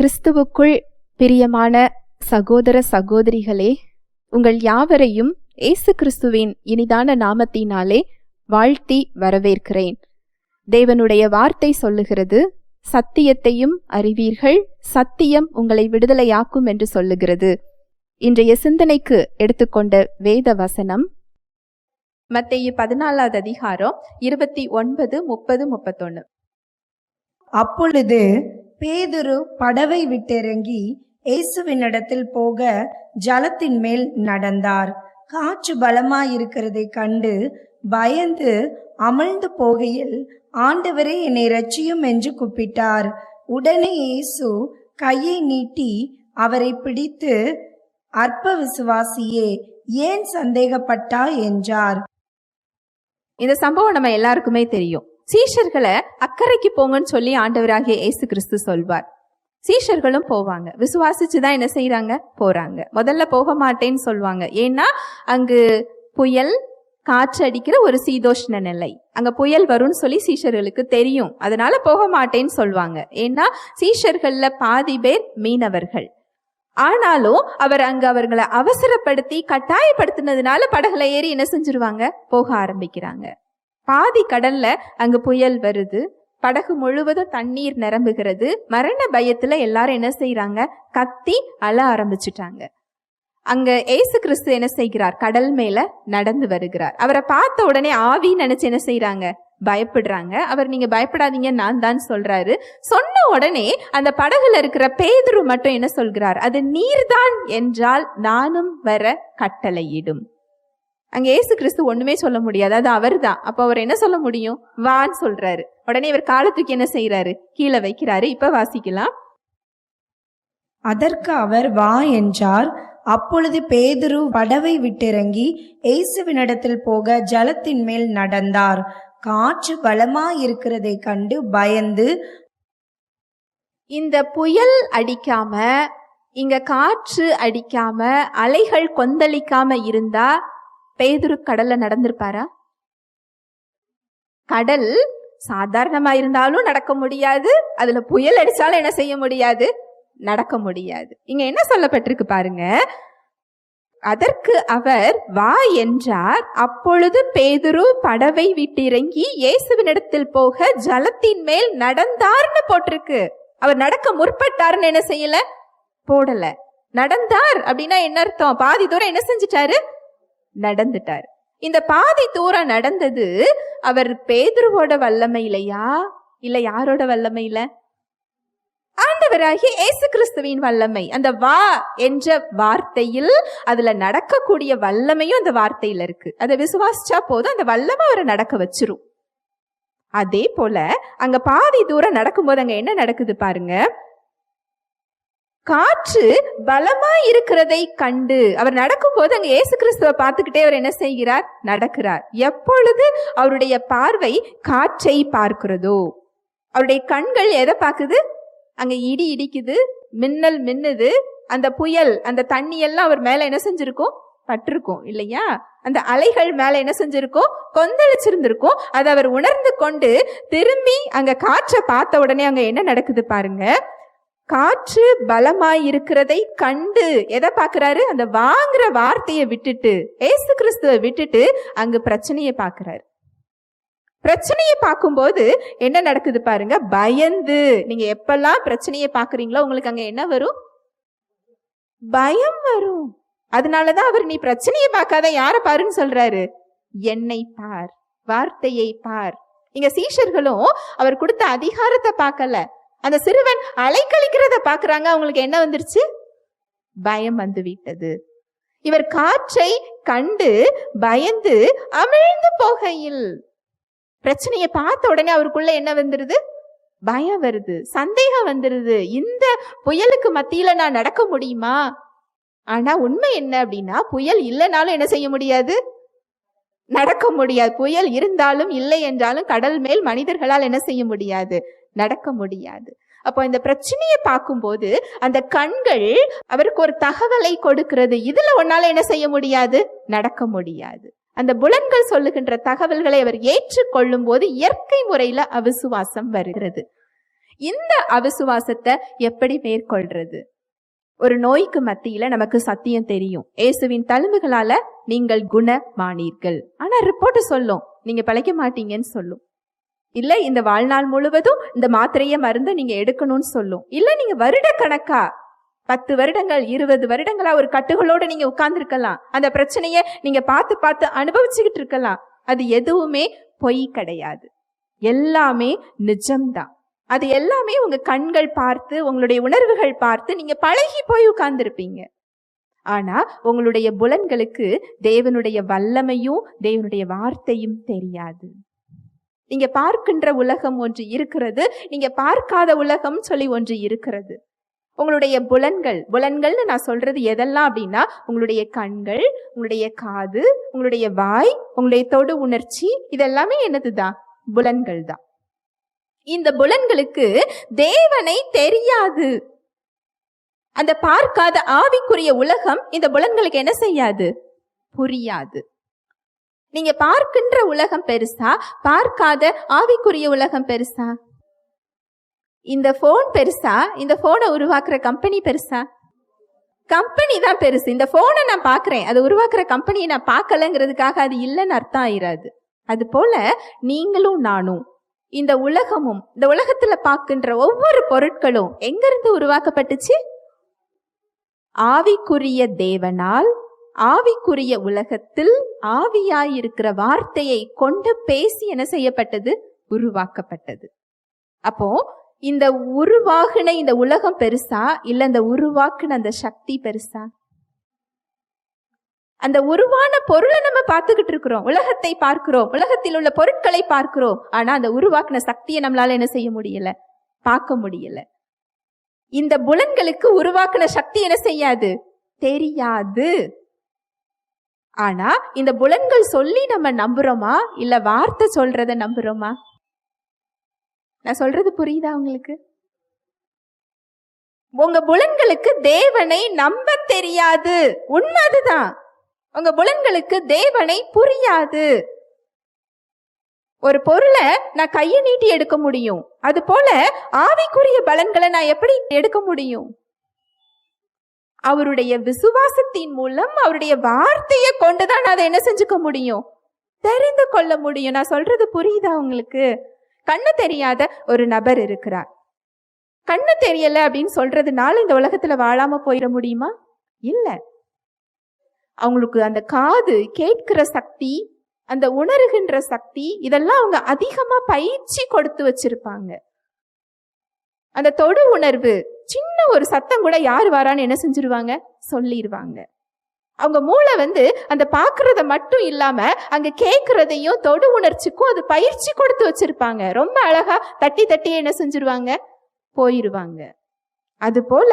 கிறிஸ்துவுக்குள் பிரியமான சகோதர சகோதரிகளே உங்கள் யாவரையும் இயேசு கிறிஸ்துவின் இனிதான நாமத்தினாலே வாழ்த்தி வரவேற்கிறேன். தேவனுடைய வார்த்தை சொல்லுகிறது சத்தியத்தையும் அறிவீர்கள் சத்தியம் உங்களை விடுதலையாக்கும் என்று சொல்லுகிறது. இன்றைய சிந்தனைக்கு எடுத்துக்கொண்ட வேத வசனம் மத்திய பதினாலாவது அதிகாரம் இருபத்தி ஒன்பது முப்பது முப்பத்தொன்னு. அப்பொழுது பேதுரு படவை விட்டிறங்கி இயேசுவினிடத்தில் போக ஜலத்தின் மேல் நடந்தார். காற்று பலமாயிருக்கிறதை கண்டு பயந்து அமழ்ந்து போகையில் ஆண்டவரே என்னை ரட்சியும் என்று கூப்பிட்டார். உடனே இயேசு கையை நீட்டி அவரை பிடித்து அற்ப விசுவாசியே ஏன் சந்தேகப்பட்டா என்றார். இந்த சம்பவம் நம்ம எல்லாருக்குமே தெரியும். சீஷர்களை அக்கறைக்கு போங்கன்னு சொல்லி ஆண்டவராகிய இயேசு கிறிஸ்து சொல்வார். சீஷர்களும் போவாங்க. விசுவாசிச்சு தான் என்ன செய்யறாங்க போறாங்க. முதல்ல போக மாட்டேன்னு சொல்லுவாங்க ஏன்னா அங்கு புயல் காற்று அடிக்கிற ஒரு சீதோஷ்ண நிலை. அங்க புயல் வரும்னு சொல்லி சீஷர்களுக்கு தெரியும். அதனால போக மாட்டேன்னு சொல்லுவாங்க ஏன்னா சீஷர்கள்ல பாதி பேர் மீனவர்கள். ஆனாலும் அவர் அங்க அவர்களை அவசரப்படுத்தி கட்டாயப்படுத்தினதுனால படகுல ஏறி என்ன செஞ்சிருவாங்க? போக ஆரம்பிக்கிறாங்க. பாதி கடல்ல அங்க புயல் வருது. படகு முழுவதும் தண்ணீர் நிரம்புகிறது. மரண பயத்துல எல்லாரும் என்ன செய்யறாங்க கத்தி அழ ஆரம்பிச்சிட்டாங்க. அங்க ஏசு கிறிஸ்து என்ன செய்கிறார்? கடல் மேல நடந்து வருகிறார். அவரை பார்த்த உடனே ஆவி நினைச்சு என்ன செய்யறாங்க பயப்படுறாங்க. அவர் நீங்க பயப்படாதீங்க நான் தான் சொல்றாரு. சொன்ன உடனே அந்த படகுல இருக்கிற பேதுரு மட்டும் என்ன சொல்கிறார்? அது நீர்தான் என்றால் நானும் வர கட்டளையிடும். அங்க ஏசு கிறிஸ்து ஒண்ணுமே சொல்ல முடியாது. அது அவர்தான். அப்ப அவர் என்ன சொல்ல முடியும்? வான்னு சொல்றாரு. உடனே இவர் காலத்துக்கு என்ன செய்யறாரு கீழே வைக்கிறாரு. இப்ப வாசிக்கலாம். அதற்கு அவர் வா என்றார். அப்பொழுது பேதுரு படவை விட்டிறங்கி இயேசுவினிடத்தில் போக ஜலத்தின் மேல் நடந்தார். காற்று பலமாயிருக்கிறதை கண்டு பயந்து இந்த புயல் அடிக்காம இங்க காற்று அடிக்காம அலைகள் கொந்தளிக்காம இருந்தா பேதுரு கடல்ல நடந்திருப்பாரா? கடல் சாதாரணமா இருந்தாலும் நடக்க முடியாது. அதுல புயல் அடிச்சாலும் என்ன செய்ய முடியாது? நடக்க முடியாது. இங்க என்ன சொல்லப்பட்டிருக்கு பாருங்க. அதற்கு அவர் வா என்றார். அப்பொழுது பேதுரு படவை விட்டிறங்கி இயேசுவினிடத்தில் போக ஜலத்தின் மேல் நடந்தார்னு போட்டிருக்கு. அவர் நடக்க முற்பட்டாருன்னு என்ன செய்யல? போடல. நடந்தார் அப்படின்னா என்ன அர்த்தம்? பாதி தூரம் என்ன செஞ்சிட்டாரு? நடந்துட்டார். இந்த பாதி தூரம் நடந்தது அவர் பேதுருவோட வல்லமையிலையா? இல்ல யாரோட வல்லமையில? ஆண்டவராகிய இயேசு கிறிஸ்துவின் வல்லமை. அந்த வா என்ற வார்த்தையில் அதுல நடக்கக்கூடிய வல்லமையும் அந்த வார்த்தையில இருக்கு. அதை விசுவாசிச்சா போதும் அந்த வல்லமை அவரை நடக்க வச்சிரும். அதே போல அங்க பாதி தூரம் நடக்கும்போது அங்க என்ன நடக்குது பாருங்க. காற்று பலமாய் இருக்கிறதை கண்டு அவர் நடக்கும்போது அங்க இயேசு கிறிஸ்துவை பார்த்துக்கிட்டே அவர் என்ன செய்கிறார்? நடக்கிறார். எப்பொழுது அவருடைய பார்வை காற்றை பார்க்கிறதோ அவருடைய கண்கள் எதை பார்க்குது? அங்க இடி இடிக்குது மின்னல் மின்னுது அந்த புயல் அந்த தண்ணி எல்லாம் அவர் மேல என்ன செஞ்சிருக்கும் பட்டிருக்கும் இல்லையா? அந்த அலைகள் மேல என்ன செஞ்சிருக்கும் கொந்தளிச்சிருந்திருக்கும். அதை அவர் உணர்ந்து கொண்டு திரும்பி அங்க காற்றை பார்த்த உடனே அங்க என்ன நடக்குது பாருங்க? காற்று பலமாயிருக்கிறதை கண்டு எதை பார்க்குறாரு? அந்த வாங்குற வார்த்தையை விட்டுட்டு ஏசு கிறிஸ்துவை விட்டுட்டு அங்கு பிரச்சனையை பார்க்குறாரு. பிரச்சனையை பார்க்கும்போது என்ன நடக்குது பாருங்க? பயந்து. நீங்க எப்பெல்லாம் பிரச்சனையை பார்க்குறீங்களோ உங்களுக்கு அங்க என்ன வரும்? பயம் வரும். அதனாலதான் அவர் நீ பிரச்சனையை பார்க்காத யார பாருன்னு சொல்றாரு? என்னை பார். வார்த்தையை பார். இங்க சீஷர்களும் அவர் கொடுத்த அதிகாரத்தை பார்க்கல. அந்த சிறுவன் அலைக்கழிக்கிறத பாக்குறாங்க அவங்களுக்கு என்ன வந்துருச்சு? பயம் வந்து விட்டது. இவர் காற்றை கண்டு பயந்து அமிழ்ந்து போகையில் பிரச்சனையை பார்த்த உடனே அவருக்குள்ள என்ன வந்துருது? பயம் வருது. சந்தேகம் வந்துருது. இந்த புயலுக்கு மத்தியில நான் நடக்க முடியுமா? ஆனா உண்மை என்ன அப்படின்னா புயல் இல்லைனாலும் என்ன செய்ய முடியாது? நடக்க முடியாது. புயல் இருந்தாலும் இல்லை என்றாலும் கடல் மேல் மனிதர்களால் என்ன செய்ய முடியாது? நடக்க முடியாது. அப்போ இந்த பிரச்சனையை பார்க்கும்போது அந்த கண்கள் அவருக்கு ஒரு தகவலை கொடுக்கிறது. இதுல ஒன்னால என்ன செய்ய முடியாது? நடக்க முடியாது. அந்த புலன்கள் சொல்லுகின்ற தகவல்களை அவர் ஏற்றுக்கொள்ளும் போது இயற்கை முறையில அவிசுவாசம் வருகிறது. இந்த அவிசுவாசத்தை எப்படி மேற்கொள்றது? ஒரு நோய்க்கு மத்தியில நமக்கு சத்தியம் தெரியும். இயேசுவின் தழும்புகளால நீங்கள் குணமானீர்கள். ஆனா ரிப்போர்ட் சொல்லும். நீங்க பிழைக்க மாட்டீங்கன்னு சொல்லும். இல்லை இந்த வாழ்நாள் முழுவதும் இந்த மாத்திரையை மருந்து நீங்கள் எடுக்கணும்னு சொல்லும். இல்லை நீங்கள் வருட கணக்கா பத்து வருடங்கள் இருபது வருடங்களா ஒரு கட்டுகளோடு நீங்க உட்கார்ந்துருக்கலாம். அந்த பிரச்சனையை நீங்க பார்த்து பார்த்து அனுபவிச்சுக்கிட்டு இருக்கலாம். அது எதுவுமே பொய் கிடையாது. எல்லாமே நிஜம்தான். அது எல்லாமே உங்க கண்கள் பார்த்து உங்களுடைய உணர்வுகள் பார்த்து நீங்க பழகி போய் உட்கார்ந்துருப்பீங்க. ஆனா உங்களுடைய புலன்களுக்கு தேவனுடைய வல்லமையும் தேவனுடைய வார்த்தையும் தெரியாது. நீங்க பார்க்கின்ற உலகம் ஒன்று இருக்கிறது. நீங்க பார்க்காத உலகம் சொல்லி ஒன்று இருக்கிறது. உங்களுடைய புலன்கள் புலன்கள்னு நான் சொல்றது எதெல்லாம் அப்படின்னா உங்களுடைய கண்கள் உங்களுடைய காது உங்களுடைய வாய் உங்களுடைய தொடு உணர்ச்சி இதெல்லாமே என்னதுதான்? புலன்கள் தான் இந்த புலன்களுக்கு தேவனை தெரியாது. அந்த பார்க்காத ஆவிக்குரிய உலகம் இந்த புலன்களுக்கு என்ன செய்யாது? புரியாது. நீங்க பார்க்கின்ற உலகம் பெருசா? பார்க்காத ஆவிக்குரிய உலகம் பெருசா? இந்த போன் பெருசா? இந்த போனை உருவாக்குற கம்பெனி பெருசா? கம்பெனி தான் பெருசு. இந்த போனை நான் பார்க்குறேன். அதை உருவாக்குற கம்பெனியை நான் பார்க்கலங்கிறதுக்காக அது இல்லைன்னு அர்த்தம் ஆயிராது. அது போல நீங்களும் நானும் இந்த உலகமும் இந்த உலகத்துல பார்க்கின்ற ஒவ்வொரு பொருட்களும் எங்கிருந்து உருவாக்கப்பட்டுச்சு? ஆவிக்குரிய தேவனால் ஆவிக்குரிய உலகத்தில் ஆவியாயிருக்கிற வார்த்தையை கொண்டு பேசி என்ன செய்யப்பட்டது? உருவாக்கப்பட்டது. அப்போ இந்த உருவாகின இந்த உலகம் பெருசா? இல்ல இந்த உருவாக்குன அந்த சக்தி பெருசா? அந்த உருவான பொருளை நம்ம பார்த்துக்கிட்டு இருக்கிறோம். உலகத்தை பார்க்கிறோம். உலகத்தில் உள்ள பொருட்களை பார்க்கிறோம். ஆனா அந்த உருவாக்குன சக்தியை நம்மளால என்ன செய்ய முடியல? பார்க்க முடியல. இந்த புலன்களுக்கு உருவாக்குன சக்தி என்ன செய்யாது? தெரியாது. ஆனா இந்த புலன்கள் சொல்லி நம்ம நம்புறோமா? இல்ல வார்த்தை சொல்றத நம்புறோமா? நான் சொல்றது புரியுதா உங்களுக்கு? உங்க புலன்களுக்கு தேவனை நம்ப தெரியாது. உண்மை அதுதான். உங்க புலன்களுக்கு தேவனை புரியாது. ஒரு பொருளை நான் கையை நீட்டி எடுக்க முடியும். அது போல ஆவிக்குரிய பலன்களை நான் எப்படி எடுக்க முடியும்? அவருடைய விசுவாசத்தின் மூலம் அவருடைய வார்த்தையை கொண்டுதான் நான் அதை என்ன செஞ்சுக்க முடியும்? தெரிந்து கொள்ள முடியும். நான் சொல்றது புரியுதா உங்களுக்கு? கண்ணு தெரியாத ஒரு நபர் இருக்கிறார். கண்ணு தெரியல அப்படின்னு சொல்றதுனால இந்த உலகத்துல வாழாம போயிட முடியுமா? இல்ல. அவங்களுக்கு அந்த காது கேட்கிற சக்தி அந்த உணர்கின்ற சக்தி இதெல்லாம் அவங்க அதிகமா பயிற்சி கொடுத்து வச்சிருப்பாங்க. அந்த தொடு உணர்வு சின்ன ஒரு சத்தம் கூட யார் வரான்னு என்ன செஞ்சிருவாங்க? சொல்லிடுவாங்க அவங்க மூளை வந்து அந்த பார்க்கறத மட்டும் இல்லாம அங்க கேட்கறதையும் தொடு உணர்ச்சிக்கும் அது பயிற்சி கொடுத்து வச்சிருப்பாங்க. ரொம்ப அழகா தட்டி தட்டி என்ன செஞ்சிருவாங்க? போயிருவாங்க. அது போல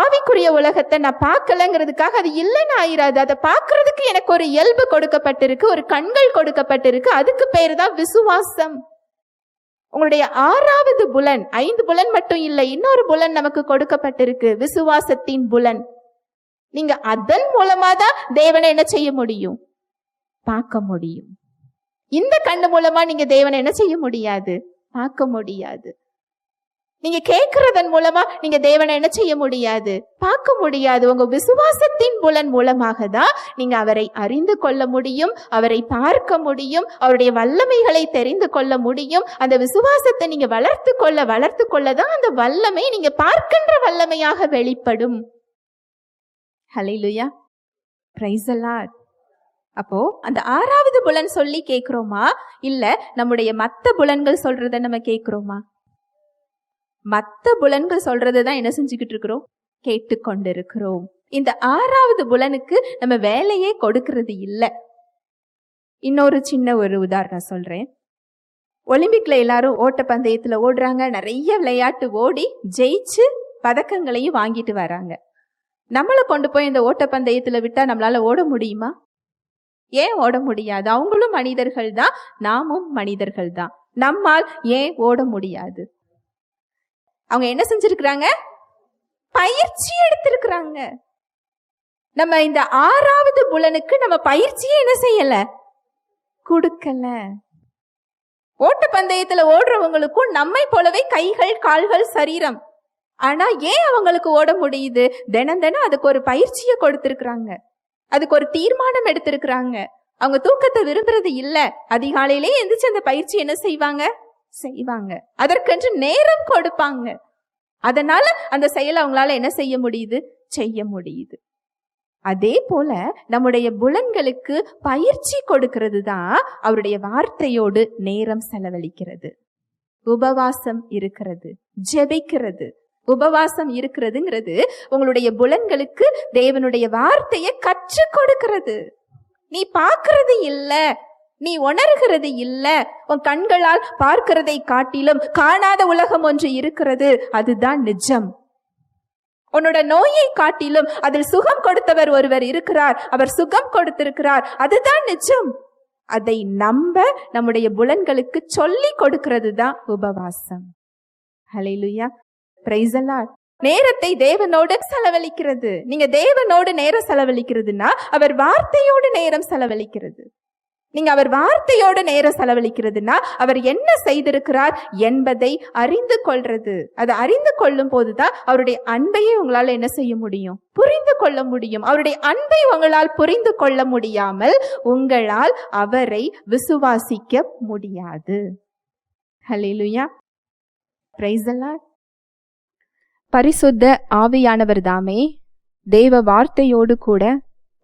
ஆவிக்குரிய உலகத்தை நான் பார்க்கலங்கிறதுக்காக அது இல்லைன்னு ஆயிராது. அதை பார்க்கறதுக்கு எனக்கு ஒரு இயல்பு கொடுக்கப்பட்டிருக்கு ஒரு கண்கள் கொடுக்கப்பட்டிருக்கு. அதுக்கு பேர் தான் விசுவாசம். உங்களுடைய ஆறாவது புலன் ஐந்து புலன் மட்டும் இல்லை இன்னொரு புலன் நமக்கு கொடுக்கப்பட்டிருக்கு விசுவாசத்தின் புலன். நீங்க அதன் மூலமா தான் தேவனை என்ன செய்ய முடியும்? பார்க்க முடியும். இந்த கண்ணு மூலமா நீங்க தேவனை என்ன செய்ய முடியாது? பார்க்க முடியாது. நீங்க கேட்கறதன் மூலமா நீங்க தேவனை என்ன செய்ய முடியாது? பார்க்க முடியாது. உங்க விசுவாசத்தின் புலன் மூலமாக தான் நீங்க அவரை அறிந்து கொள்ள முடியும் அவரை பார்க்க முடியும் அவருடைய வல்லமைகளை தெரிந்து கொள்ள முடியும். அந்த விசுவாசத்தை நீங்க வளர்த்து கொள்ள வளர்த்து கொள்ள தான் அந்த வல்லமை நீங்க பார்க்கின்ற வல்லமையாக வெளிப்படும். ஹலைலுயா பிரைஸ் அப்போ அந்த ஆறாவது புலன் சொல்லி கேட்குறோமா இல்ல நம்முடைய மத்த புலன்கள் சொல்றத நம்ம கேட்குறோமா மற்ற புலன்கள் சொல்றது தான் என்ன செஞ்சுக்கிட்டு இருக்கிறோம்? கேட்டுக்கொண்டிருக்கிறோம். இந்த ஆறாவது புலனுக்கு நம்ம வேலையே கொடுக்கறது இல்லை. இன்னொரு சின்ன ஒரு உதாரணம் சொல்றேன். ஒலிம்பிக்ல எல்லாரும் ஓட்டப்பந்தயத்துல ஓடுறாங்க. நிறைய விளையாட்டு ஓடி ஜெயிச்சு பதக்கங்களையும் வாங்கிட்டு வராங்க. நம்மளை கொண்டு போய் இந்த ஓட்டப்பந்தயத்துல விட்டா நம்மளால ஓட முடியுமா? ஏன் ஓட முடியாது? அவங்களும் மனிதர்கள் தான் நாமும் மனிதர்கள் தான் நம்மால் ஏன் ஓட முடியாது? அவங்க என்ன செஞ்சிருக்கிறாங்க? பயிற்சி எடுத்திருக்கிறாங்க. நம்ம இந்த ஆறாவது புலனுக்கு நம்ம பயிற்சியே என்ன செய்யல? கொடுக்கல. ஓட்ட பந்தயத்துல ஓடுறவங்களுக்கும் நம்மை போலவே கைகள் கால்கள் சரீரம். ஆனா ஏன் அவங்களுக்கு ஓட முடியுது? தினம் தினம் அதுக்கு ஒரு பயிற்சியை கொடுத்திருக்கிறாங்க. அதுக்கு ஒரு தீர்மானம் எடுத்திருக்கிறாங்க. அவங்க தூக்கத்தை விரும்புறது இல்ல. அதிகாலையிலே எந்திரிச்சு அந்த பயிற்சி என்ன செய்வாங்க? செய்வாங்க. அதற்கென்று நேரம் கொடுப்பாங்க. அதனால அந்த செயலை அவங்களால என்ன செய்ய முடியுது? செய்ய முடியுது. அதே போல நம்முடைய புலன்களுக்கு பயிற்சி கொடுக்கிறது தான் அவருடைய வார்த்தையோடு நேரம் செலவழிக்கிறது. உபவாசம் இருக்கிறது ஜெபிக்கிறது. உபவாசம் இருக்கிறதுங்கிறது உங்களுடைய புலன்களுக்கு தேவனுடைய வார்த்தையை கற்றுக் கொடுக்கிறது. நீ பார்க்கறது இல்லை. நீ உணர்கிறது இல்ல. உன் கண்களால் பார்க்கிறதை காட்டிலும் காணாத உலகம் ஒன்று இருக்கிறது. அதுதான் நிஜம். உன்னோட நோயை காட்டிலும் அதில் சுகம் கொடுத்தவர் ஒருவர் இருக்கிறார். அவர் சுகம் கொடுத்திருக்கிறார். அதுதான் நிஜம். அதை நம்ப நம்முடைய புலன்களுக்கு சொல்லி கொடுக்கிறது தான் உபவாசம். ஹalleluya praise நேரத்தை தேவனோடு செலவழிக்கிறது. நீங்க தேவனோடு நேரம் செலவழிக்கிறதுனா அவர் வார்த்தையோடு நேரம் செலவழிக்கிறது. நீங்க அவர் வார்த்தையோட நேரம் செலவழிக்கிறதுனா அவர் என்ன செய்திருக்கிறார் என்பதை அறிந்து கொள்றது. அதை அறிந்து கொள்ளும் போதுதான் அவருடைய அன்பையே உங்களால் என்ன செய்ய முடியும்? புரிந்து கொள்ள முடியும். அவருடைய அன்பை உங்களால் புரிந்து கொள்ள முடியாமல் உங்களால் அவரை விசுவாசிக்க முடியாது. ஹalleluya பரிசுத்த ஆவியானவர் தாமே தேவ வார்த்தையோடு கூட